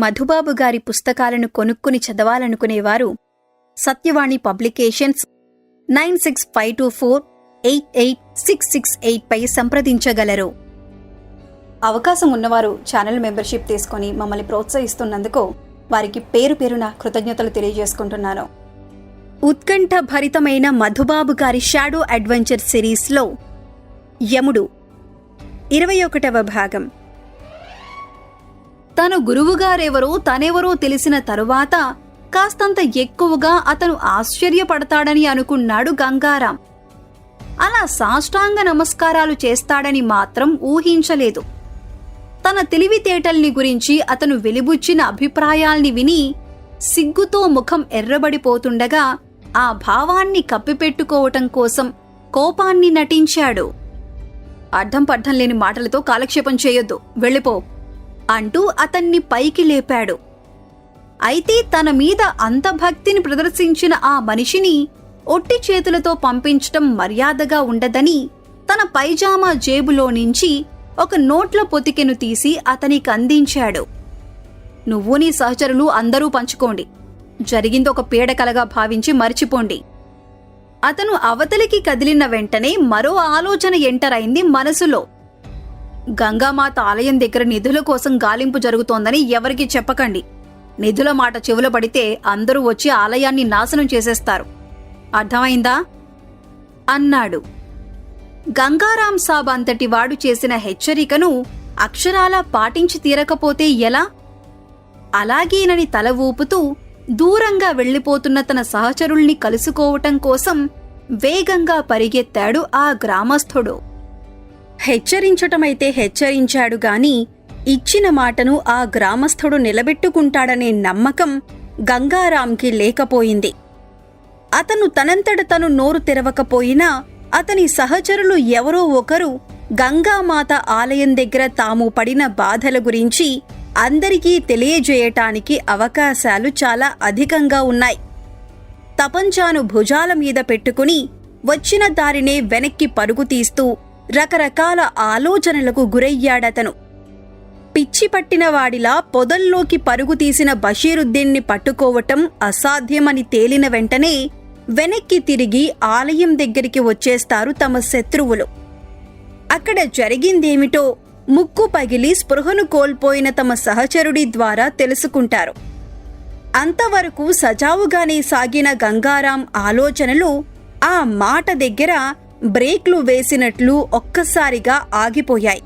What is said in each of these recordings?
మధుబాబు గారి పుస్తకాలను కొనుక్కుని చదవాలనుకునేవారు. Satyavani publications nine six five two four eight eight six six eight పై సంప్రదించగలరు. అవకాశం ఉన్నవారు ఛానల్ మెంబర్షిప్ తీసుకొని మమ్మల్ని ప్రోత్సహిస్తున్నందుకు వారికి పేరు పేరున కృతజ్ఞతలు తెలియజేసుకుంటున్నాను. ఉత్కంఠ భరితమైన మధుబాబు గారి షాడో అడ్వెంచర్ సిరీస్లో యముడు. ఇరవై ఒకటవ భాగం. తను గురువుగారెవరో తనెవరో తెలిసిన తరువాత కాస్తంత ఎక్కువగా అతను ఆశ్చర్యపడతాడని అనుకున్నాడు గంగారాం. అలా సాష్టాంగ నమస్కారాలు చేస్తాడని మాత్రం ఊహించలేదు. తన తెలివితేటల్ని గురించి అతను వెలిబుచ్చిన అభిప్రాయాల్ని విని సిగ్గుతో ముఖం ఎర్రబడిపోతుండగా ఆ భావాన్ని కప్పిపెట్టుకోవటం కోసం కోపాన్ని నటించాడు. అర్థం పర్థం లేని మాటలతో కాలక్షేపం చేయొద్దు. వెళ్ళిపో. అంటూ అతన్ని పైకి లేపాడు. అయితే తన మీద అంత భక్తిని ప్రదర్శించిన ఆ మనిషిని ఒట్టి చేతులతో పంపించటం మర్యాదగా ఉండదని తన పైజామా జేబులో నుంచి ఒక నోట్ల పొతికెను తీసి అతనికి అందించాడు. నువ్వు నీ సహచరులు అందరూ పంచుకోండి. జరిగింది ఒక పీడకలగా భావించి మర్చిపోండి. అతను అవతలికి కదిలిన వెంటనే మరో ఆలోచన ఎంటరైంది మనసులో. గంగామాత ఆలయం దగ్గర నిధుల కోసం గాలింపు జరుగుతోందని ఎవరికీ చెప్పకండి. నిధుల మాట చెవుల పడితే అందరూ వచ్చి ఆలయాన్ని నాశనం చేసేస్తారు. అర్థమైందా? అన్నాడు. గంగారాం సాబ్ అంతటి వాడు చేసిన హెచ్చరికను అక్షరాలా పాటించి తీరకపోతే ఎలా? అలాగేనని తల ఊపుతూ దూరంగా వెళ్ళిపోతున్న తన సహచరుల్ని కలుసుకోవటం కోసం వేగంగా పరిగెత్తాడు ఆ గ్రామస్థుడు. హెచ్చరించటమైతే హెచ్చరించాడు గాని ఇచ్చిన మాటను ఆ గ్రామస్థుడు నిలబెట్టుకుంటాడనే నమ్మకం గంగారాంకి లేకపోయింది. అతను తనంతట తను నోరు తెరవకపోయినా అతని సహచరులు ఎవరో ఒకరు గంగామాత ఆలయం దగ్గర తాము పడిన బాధల గురించి అందరికీ తెలియజేయటానికి అవకాశాలు చాలా అధికంగా ఉన్నాయి. తపంచాను భుజాల మీద పెట్టుకుని వచ్చిన దారినే వెనక్కి పరుగు తీస్తూ రకరకాల ఆలోచనలకు గురయ్యాడతను. పిచ్చి పట్టిన వాడిలా పొదల్లోకి పరుగు తీసిన బషీరుద్దీన్ని పట్టుకోవటం అసాధ్యమని తేలిన వెంటనే వెనక్కి తిరిగి ఆలయం దగ్గరికి వచ్చేస్తారు తమ శత్రువులు. అక్కడ జరిగిందేమిటో ముక్కు పగిలి స్పృహను కోల్పోయిన తమ సహచరుడి ద్వారా తెలుసుకుంటారు. అంతవరకు సజావుగానే సాగిన గంగారాం ఆలోచనలు ఆ మాట దగ్గర బ్రేక్లు వేసినట్లు ఒక్కసారిగా ఆగిపోయాయి.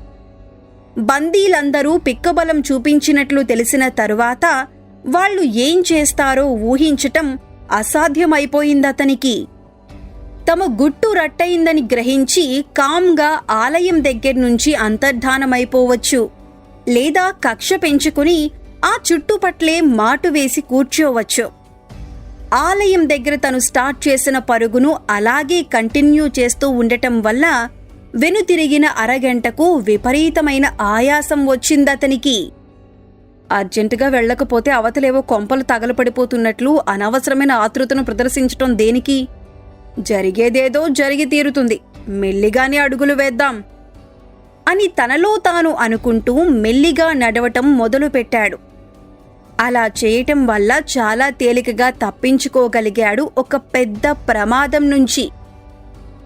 బందీలందరూ పిక్కబలం చూపించినట్లు తెలిసిన తరువాత వాళ్ళు ఏం చేస్తారో ఊహించటం అసాధ్యమైపోయిందతనికి. తమ గుట్టు రట్టయిందని గ్రహించి కామ్గా ఆలయం దగ్గర నుంచి అంతర్ధానమైపోవచ్చు. లేదా కక్ష పెంచుకుని ఆ చుట్టుపట్లే మాటు వేసి కూర్చోవచ్చు. ఆలయం దగ్గర తను స్టార్ట్ చేసిన పరుగును అలాగే కంటిన్యూ చేస్తూ ఉండటం వల్ల వెనుతిరిగిన అరగంటకు విపరీతమైన ఆయాసం వచ్చిందతనికి అర్జెంటుగా వెళ్ళకపోతే అవతలేవో కొంపలు తగలపడిపోతున్నట్లు అనవసరమైన ఆతృతను ప్రదర్శించటం దేనికి? జరిగేదేదో జరిగి తీరుతుంది. మెల్లిగానే అడుగులు వేద్దాం. అని తనలో తాను అనుకుంటూ మెల్లిగా నడవటం మొదలుపెట్టాడు. అలా చేయటం వల్ల చాలా తేలికగా తప్పించుకోగలిగాడు ఒక పెద్ద ప్రమాదం నుంచి.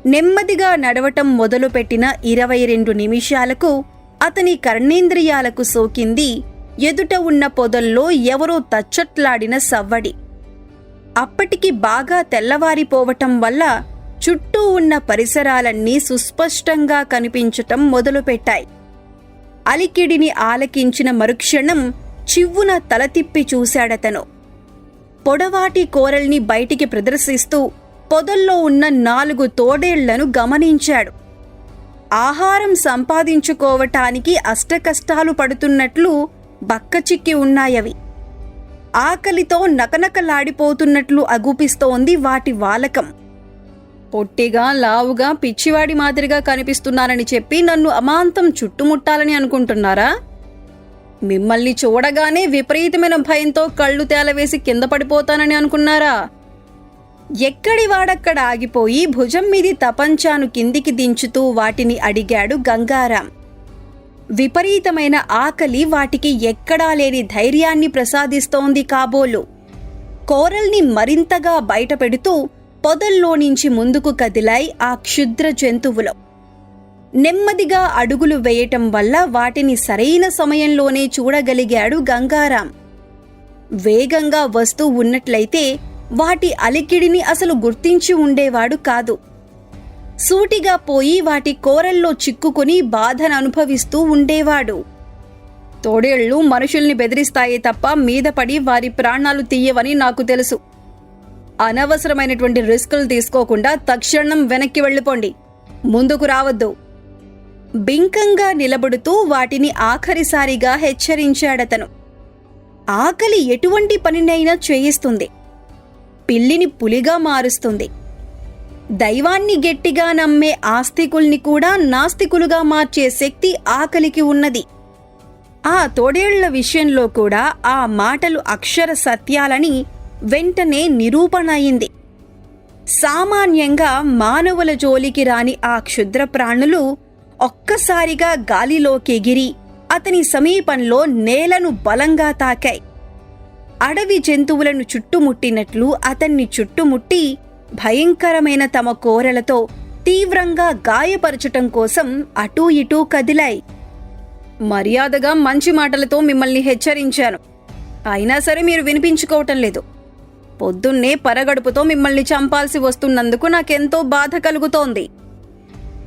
నెమ్మదిగా నడవటం మొదలుపెట్టిన ఇరవై రెండు నిమిషాలకు అతని కర్ణేంద్రియాలకు సోకింది. ఎదుట ఉన్న పొదల్లో ఎవరో తచ్చట్లాడిన సవ్వడి. అప్పటికి బాగా తెల్లవారిపోవటం వల్ల చుట్టూ ఉన్న పరిసరాలన్నీ సుస్పష్టంగా కనిపించటం మొదలుపెట్టాయి. అలికిడిని ఆలకించిన మరుక్షణం చివ్వున తల తిప్పి చూశాడతను. పొడవాటి కోరల్ని బయటికి ప్రదర్శిస్తూ పొదల్లో ఉన్న నాలుగు తోడేళ్ళను గమనించాడు. ఆహారం సంపాదించుకోవటానికి అష్టకష్టాలు పడుతున్నట్లు బక్కచిక్కి ఉన్నాయవి. ఆకలితో నకనకలాడిపోతున్నట్లు అగుపిస్తోంది వాటి వాలకం. పొట్టిగా లావుగా పిచ్చివాడి మాదిరిగా కనిపిస్తున్నానని చెప్పి నన్ను అమాంతం చుట్టుముట్టాలని అనుకుంటున్నారా? మిమ్మల్ని చూడగానే విపరీతమైన భయంతో కళ్ళు తేలవేసి కింద పడిపోతానని అనుకున్నారా? ఎక్కడి వాడక్కడ ఆగిపోయి భుజం మీది తపంచాను కిందికి దించుతూ వాటిని అడిగాడు గంగారాం. విపరీతమైన ఆకలి వాటికి ఎక్కడా లేని ధైర్యాన్ని ప్రసాదిస్తోంది కాబోలు. కోరల్ని మరింతగా బయటపెడుతూ పొదల్లో నుంచి ముందుకు కదిలాయి ఆ క్షుద్ర జంతువులు. నెమ్మదిగా అడుగులు వేయటం వల్ల వాటిని సరైన సమయంలోనే చూడగలిగాడు గంగారాం. వేగంగా వస్తూ ఉన్నట్లయితే వాటి అలికిడిని అసలు గుర్తించి ఉండేవాడు కాదు. సూటిగా పోయి వాటి కోరల్లో చిక్కుకుని బాధను అనుభవిస్తూ ఉండేవాడు. తోడేళ్ళు మనుషుల్ని బెదిరిస్తాయి తప్ప మీదపడి వారి ప్రాణాలు తీయవని నాకు తెలుసు. అనవసరమైనటువంటి రిస్కులు తీసుకోకుండా తక్షణం వెనక్కి వెళ్ళిపోండి. ముందుకు రావద్దు. బింకంగా నిలబడుతూ వాటిని ఆఖరిసారిగా హెచ్చరించాడతను. ఆకలి ఎటువంటి పనినైనా చేయిస్తుంది. పిల్లిని పులిగా మారుస్తుంది. దైవాన్ని గట్టిగా నమ్మే ఆస్తికుల్ని కూడా నాస్తికులుగా మార్చే శక్తి ఆకలికి ఉన్నది. ఆ తోడేళ్ళ విషయంలో కూడా ఆ మాటలు అక్షర సత్యాలని వెంటనే నిరూపణ అయింది సామాన్యంగా మానవుల జోలికి రాని ఆ క్షుద్ర ప్రాణులు ఒక్కసారిగా గాలిలోకి ఎగిరి అతని సమీపంలో నేలను బలంగా తాకాయి. అడవి జంతువులను చుట్టుముట్టినట్లు అతన్ని చుట్టుముట్టి భయంకరమైన తమ కోరలతో తీవ్రంగా గాయపరచటం కోసం అటూ ఇటూ కదిలాయి. మర్యాదగా మంచి మాటలతో మిమ్మల్ని హెచ్చరించాను. అయినా సరే మీరు వినిపించుకోవటం లేదు. పొద్దున్నే పరగడుపుతో మిమ్మల్ని చంపాల్సి వస్తున్నందుకు నాకెంతో బాధ కలుగుతోంది.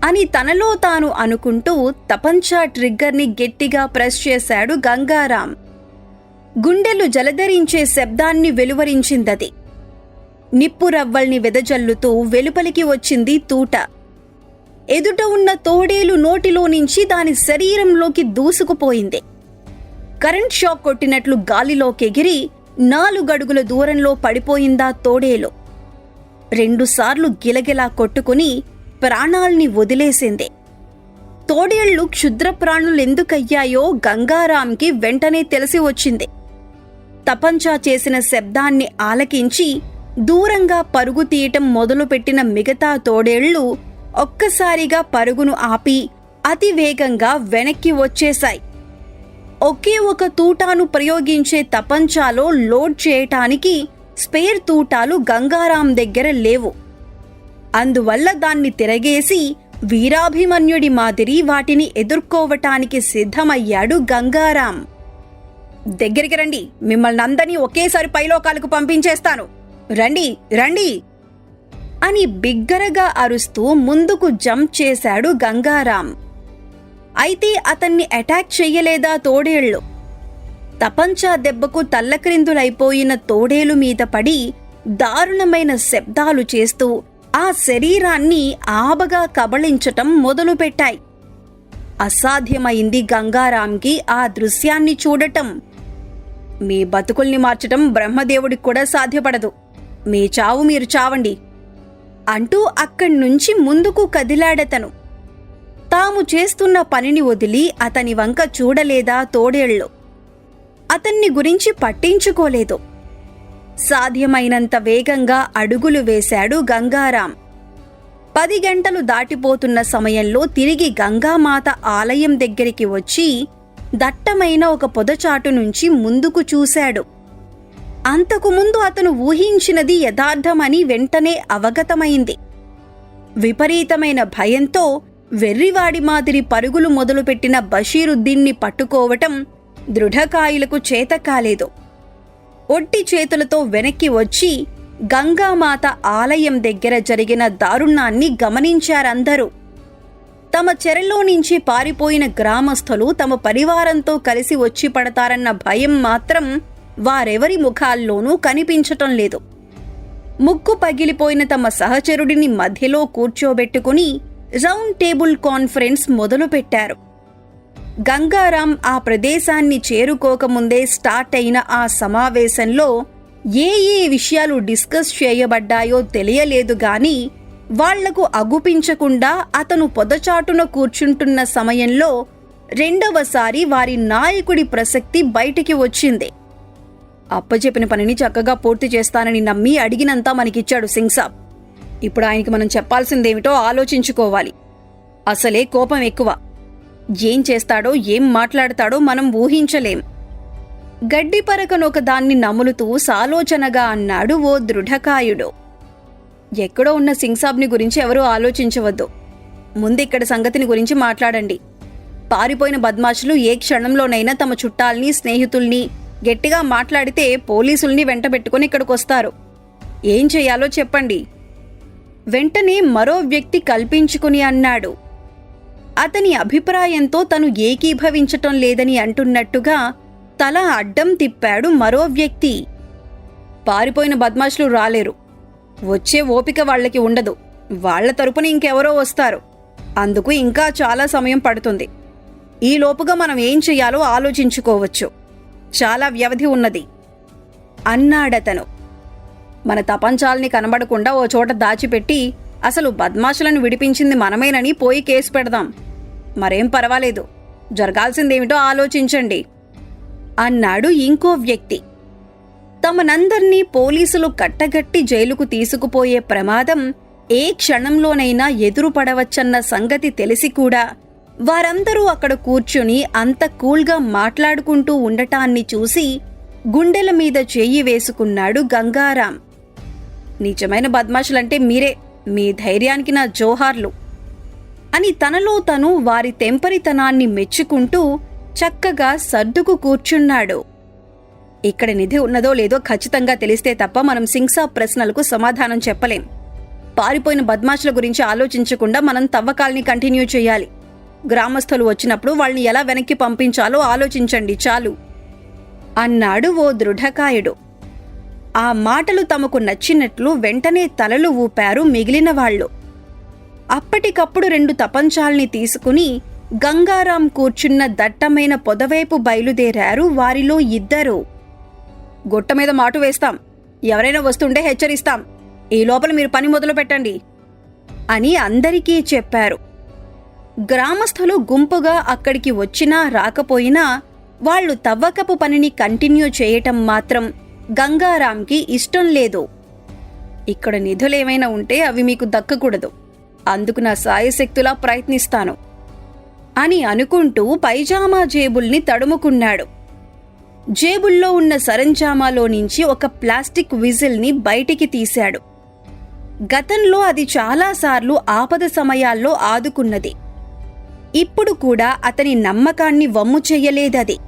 అని తనలో తాను అనుకుంటూ తపంచా ట్రిగ్గర్ని గట్టిగా ప్రెస్ చేశాడు గంగారాం. గుండెలు జలధరించే శబ్దాన్ని వెలువరించిందది. నిప్పు రవ్వల్ని వెదజల్లుతూ వెలుపలికి వచ్చింది తూట. ఎదుట ఉన్న తోడేలు నోటిలో నుంచి దాని శరీరంలోకి దూసుకుపోయింది. కరెంట్ షాక్ కొట్టినట్లు గాలిలోకెగిరి నాలుగడుగుల దూరంలో పడిపోయిందా తోడేలు. రెండుసార్లు గిలగిలా కొట్టుకుని ప్రాణాల్ని వదిలేసింది. తోడేళ్ళు క్షుద్ర ప్రాణులెందుకయ్యాయో గంగారాంకి వెంటనే తెలిసి వచ్చింది. తపంచా చేసిన శబ్దాన్ని ఆలకించి దూరంగా పరుగు తీయటం మొదలుపెట్టిన మిగతా తోడేళ్ళు ఒక్కసారిగా పరుగును ఆపి అతి వేగంగా వెనక్కి వచ్చేశాయి. ఒకే ఒక తూటాను ప్రయోగించే తపంచాలో లోడ్ చేయటానికి స్పేర్ తూటాలు గంగారాం దగ్గర లేవు. అందువల్ల దాన్ని తిరగేసి వీరాభిమన్యుడి మాదిరి వాటిని ఎదుర్కోవటానికి సిద్ధమయ్యాడు గంగారాం. దగ్గరికి రండి మిమ్మల్ని అందరినీ ఒకేసారి పైలోకాలకు పంపించేస్తాను. రండి రండి! అని బిగ్గరగా అరుస్తూ ముందుకు జంప్ చేశాడు గంగారాం. అయితే అతన్ని అటాక్ చెయ్యలేదా తోడేళ్ళు తపంచా దెబ్బకు తల్లక్రిందులైపోయిన తోడేలు మీద పడి దారుణమైన శబ్దాలు చేస్తూ ఆ శరీరాన్ని ఆబగా కబళించటం మొదలుపెట్టాయి. అసాధ్యమైంది గంగారాంకి ఆ దృశ్యాన్ని చూడటం. మీ బతుకుల్ని మార్చటం బ్రహ్మదేవుడికి కూడా సాధ్యపడదు. మీ చావు మీరు చావండి. అంటూ అక్కడి నుంచి ముందుకు కదిలాడతను. తాము చేస్తున్న పనిని వదిలి అతని వంక చూడలేదా తోడేళ్ళు. అతన్ని గురించి పట్టించుకోలేదు. సాధ్యమైనంత వేగంగా అడుగులు వేశాడు గంగారాం. పది గంటలు దాటిపోతున్న సమయంలో తిరిగి గంగామాత ఆలయం దగ్గరికి వచ్చి దట్టమైన ఒక పొదచాటు నుంచి ముందుకు చూశాడు. అంతకుముందు అతను ఊహించినది యథార్థమని వెంటనే అవగతమైంది. విపరీతమైన భయంతో వెర్రివాడి మాదిరి పరుగులు మొదలుపెట్టిన బషీరుద్దీన్ని పట్టుకోవటం దృఢకాయులకు చేత కాలేదు ఒట్టి చేతులతో వెనక్కి వచ్చి గంగామాత ఆలయం దగ్గర జరిగిన దారుణాన్ని గమనించారందరూ. తమ చెరలో నుంచి పారిపోయిన గ్రామస్థులు తమ పరివారంతో కలిసి వచ్చి పడతారన్న భయం మాత్రం వారెవరి ముఖాల్లోనూ కనిపించటం లేదు. ముక్కు పగిలిపోయిన తమ సహచరుడిని మధ్యలో కూర్చోబెట్టుకుని రౌండ్ టేబుల్ కాన్ఫరెన్స్ మొదలుపెట్టారు. గంగారాం ఆ ప్రదేశాన్ని చేరుకోకముందే స్టార్ట్ అయిన ఆ సమావేశంలో ఏ ఏ విషయాలు డిస్కస్ చేయబడ్డాయో తెలియలేదు గాని వాళ్ళకు అగుపించకుండా అతను పొదచాటున కూర్చుంటున్న సమయంలో రెండవసారి వారి నాయకుడి ప్రసక్తి బయటికి వచ్చింది. అప్పచెప్పిన పనిని చక్కగా పూర్తి చేస్తానని నమ్మి అడిగినంత మనకిచ్చాడు సింగ్సాబ్ ఇప్పుడు ఆయనకి మనం చెప్పాల్సిందేమిటో ఆలోచించుకోవాలి. అసలే కోపం ఎక్కువ. ఏం చేస్తాడో ఏం మాట్లాడతాడో మనం ఊహించలేం. గడ్డి పరకనొక దాన్ని నములుతూ సాలోచనగా అన్నాడు ఓ దృఢకాయుడు. ఎక్కడో ఉన్న సింగ్సాబ్ని గురించి ఎవరూ ఆలోచించవద్దు. ముందిక్కడ సంగతిని గురించి మాట్లాడండి. పారిపోయిన బద్మాషులు ఏ క్షణంలోనైనా తమ చుట్టాల్ని స్నేహితుల్ని గట్టిగా మాట్లాడితే పోలీసుల్ని వెంటబెట్టుకుని ఇక్కడికొస్తారు. ఏం చేయాలో చెప్పండి. వెంటనే మరో వ్యక్తి కల్పించుకుని అన్నాడు. అతని అభిప్రాయంతో తను ఏకీభవించటం లేదని అంటున్నట్టుగా తల అడ్డం తిప్పాడు మరో వ్యక్తి. పారిపోయిన బద్మాషులు రాలేరు. వచ్చే ఓపిక వాళ్ళకి ఉండదు. వాళ్ళ తరపున ఇంకెవరో వస్తారు. అందుకు ఇంకా చాలా సమయం పడుతుంది. ఈ లోపుగా మనం ఏం చెయ్యాలో ఆలోచించుకోవచ్చు. చాలా వ్యవధి ఉన్నది. అన్నాడతను. మన తపంచాల్ని కనబడకుండా ఓ చోట దాచిపెట్టి అసలు బద్మాషులను విడిపించింది మనమేనని పోయి కేసు పెడదాం. మరేం పర్వాలేదు. జరగాల్సిందేమిటో ఆలోచించండి. అన్నాడు ఇంకో వ్యక్తి. తమనందర్నీ పోలీసులు కట్టగట్టి జైలుకు తీసుకుపోయే ప్రమాదం ఏ క్షణంలోనైనా ఎదురుపడవచ్చన్న సంగతి తెలిసి కూడా వారందరూ అక్కడ కూర్చుని అంత కూల్గా మాట్లాడుకుంటూ ఉండటాన్ని చూసి గుండెల మీద చేయి వేసుకున్నాడు గంగారాం. నిజమైన బద్మాషులంటే మీరే. మీ ధైర్యానికి నా జోహార్లు అని తనలో తను వారి తెంపరితనాన్ని మెచ్చుకుంటూ చక్కగా సర్దుకు కూర్చున్నాడు. ఇక్కడ నిధి ఉన్నదో లేదో ఖచ్చితంగా తెలిస్తే తప్ప మనం సింగ్సా ప్రశ్నలకు సమాధానం చెప్పలేం. పారిపోయిన బద్మాషుల గురించి ఆలోచించకుండా మనం తవ్వకాల్ని కంటిన్యూ చేయాలి. గ్రామస్తులు వచ్చినప్పుడు వాళ్ళని ఎలా వెనక్కి పంపించాలో ఆలోచించండి చాలు. అన్నాడు ఓ దృఢకాయుడు. ఆ మాటలు తమకు నచ్చినట్లు వెంటనే తలలు ఊపారు మిగిలిన వాళ్ళు. అప్పటికప్పుడు రెండు తపంచాల్ని తీసుకుని గంగారాం కూర్చున్న దట్టమైన పొదవైపు బయలుదేరారు వారిలో ఇద్దరు. గొట్ట మీద మాటు వేస్తాం. ఎవరైనా వస్తుంటే హెచ్చరిస్తాం. ఈ లోపల మీరు పని మొదలు పెట్టండి. అని అందరికీ చెప్పారు. గ్రామస్థులు గుంపుగా అక్కడికి వచ్చినా రాకపోయినా వాళ్ళు తవ్వకపు పనిని కంటిన్యూ చేయటం మాత్రం గంగారాంకి ఇష్టం లేదు. ఇక్కడ నిధులేమైనా ఉంటే అవి మీకు దక్కకూడదు. అందుకు నా సాయశక్తులా ప్రయత్నిస్తాను. అని అనుకుంటూ పైజామా జేబుల్ని తడుముకున్నాడు. జేబుల్లో ఉన్న సరంజామాలో నుంచి ఒక ప్లాస్టిక్ విజిల్ని బయటికి తీశాడు. గతంలో అది చాలాసార్లు ఆపద సమయాల్లో ఆదుకున్నది. ఇప్పుడు కూడా అతని నమ్మకాన్ని వమ్ము చెయ్యలేదది.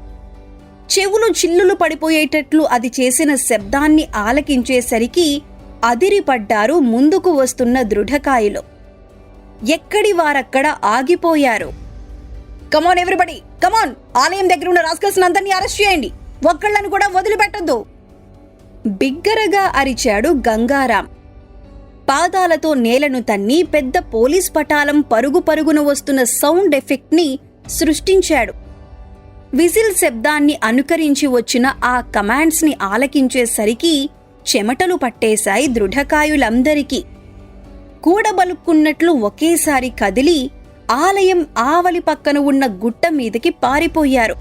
చెవులు చిల్లులు పడిపోయేటట్లు అది చేసిన శబ్దాన్ని ఆలకించేసరికి అదిరిపడ్డారు ముందుకు వస్తున్న దృఢకాయలు. ఎక్కడి వారక్కడ ఆగిపోయారు. కమాన్ ఎవ్రీబడి కమాన్ ఆలయం దగ్గర ఉన్న రాస్కల్స్ని అందరినీ అరెస్ట్ చేయండి. ఒక్కళ్ళను కూడా వదిలిపెట్టద్దు. బిగ్గరగా అరిచాడు గంగారాం. పాదాలతో నేలను తన్ని పెద్ద పోలీస్ పటాలం పరుగు పరుగున వస్తున్న సౌండ్ ఎఫెక్ట్ని సృష్టించాడు. విజిల్ శబ్దాన్ని అనుకరించి వచ్చిన ఆ కమాండ్స్ని ఆలకించేసరికి చెమటలు పట్టేశాయి దృఢకాయులందరికీ. కూడబలుక్కున్నట్లు ఒకేసారి కదిలి ఆలయం ఆవలి పక్కన ఉన్న గుట్ట మీదకి పారిపోయారు.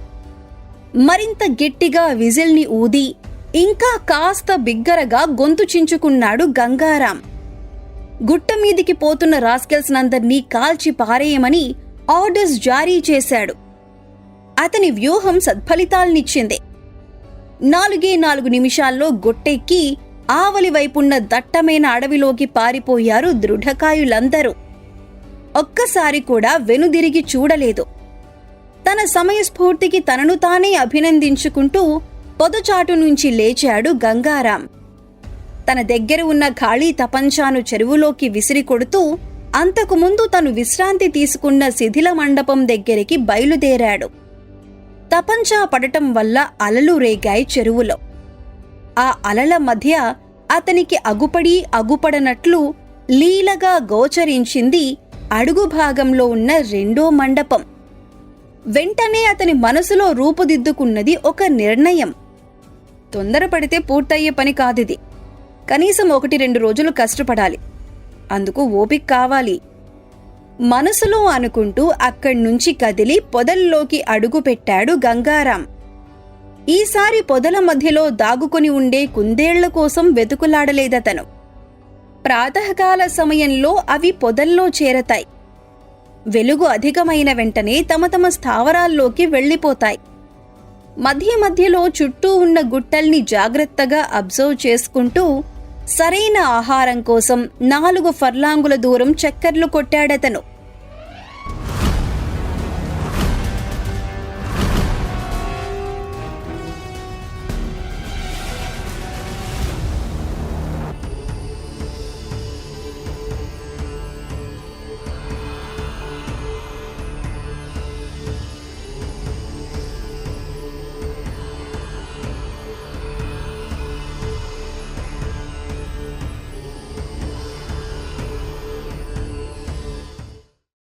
మరింత గట్టిగా విజిల్ని ఊది ఇంకా కాస్త బిగ్గరగా గొంతు చించుకున్నాడు గంగారాం. గుట్ట మీదికి పోతున్న రాస్కెల్స్ నందర్నీ కాల్చి పారేయమని ఆర్డర్స్ జారీ చేశాడు. అతని వ్యూహం సత్ఫలితాల్నిచ్చింది. నాలుగే నాలుగు నిమిషాల్లో గొట్టెక్కి ఆవలి వైపున్న దట్టమైన అడవిలోకి పారిపోయారు దృఢకాయులందరూ. ఒక్కసారి కూడా వెనుదిరిగి చూడలేదు. తన సమయస్ఫూర్తికి తనను తానే అభినందించుకుంటూ పొదచాటు నుంచి లేచాడు గంగారాం. తన దగ్గర ఉన్న ఖాళీ తపంచాను చెరువులోకి విసిరి కొడుతూ అంతకుముందు తను విశ్రాంతి తీసుకున్న శిథిల మండపం దగ్గరికి బయలుదేరాడు. తపంచా పడటం వల్ల అలలు రేగాయి చెరువులో. ఆ అలల మధ్య అతనికి అగుపడి అగుపడనట్లు లీలగా గోచరించింది అడుగు భాగంలో ఉన్న రెండో మండపం. వెంటనే అతని మనసులో రూపుదిద్దుకున్నది ఒక నిర్ణయం. తొందరపడితే పూర్తయ్యే పని కాదిది. కనీసం ఒకటి రెండు రోజులు కష్టపడాలి. అందుకు ఓపిక కావాలి. మనసులో అనుకుంటూ అక్కడి నుంచి కదిలి పొదల్లోకి అడుగుపెట్టాడు గంగారాం. ఈసారి పొదల మధ్యలో దాగుకొని ఉండే కుందేళ్ళ కోసం వెతుకులాడలేదతను. ప్రాతకాల సమయంలో అవి పొదల్లో చేరతాయి. వెలుగు అధికమైన వెంటనే తమ తమ స్థావరాల్లోకి వెళ్ళిపోతాయి. మధ్య మధ్యలో చుట్టూ ఉన్న గుట్టల్ని జాగ్రత్తగా అబ్జర్వ్ చేసుకుంటూ సరైన ఆహారం కోసం నాలుగు ఫర్లాంగుల దూరం చక్కర్లు కొట్టాడతను.